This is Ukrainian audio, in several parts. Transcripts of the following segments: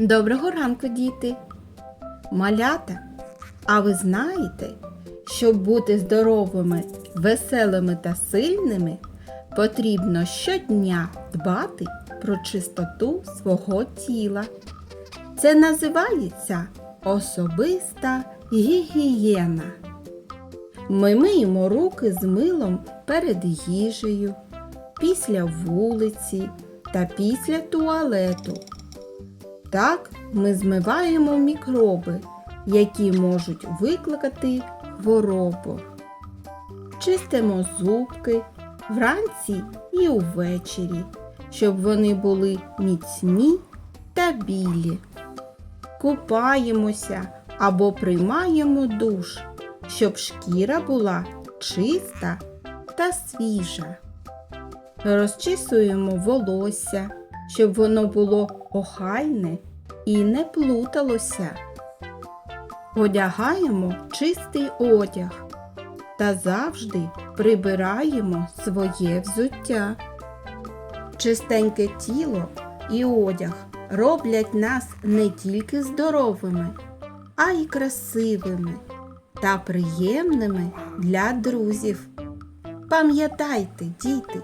Доброго ранку, діти! Малята! А ви знаєте, щоб бути здоровими, веселими та сильними, потрібно щодня дбати про чистоту свого тіла. Це називається особиста гігієна. Ми миємо руки з милом перед їжею, після вулиці та після туалету. Так ми змиваємо мікроби, які можуть викликати хворобу. Чистимо зубки вранці і увечері, щоб вони були міцні та білі. Купаємося або приймаємо душ, щоб шкіра була чиста та свіжа. Розчісуємо волосся, щоб воно було охайне і не плуталося. Одягаємо чистий одяг та завжди прибираємо своє взуття. Чистеньке тіло і одяг роблять нас не тільки здоровими, а й красивими та приємними для друзів. Пам'ятайте, діти,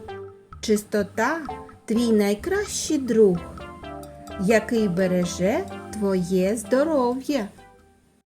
чистота твій найкращий друг, який береже твоє здоров'я.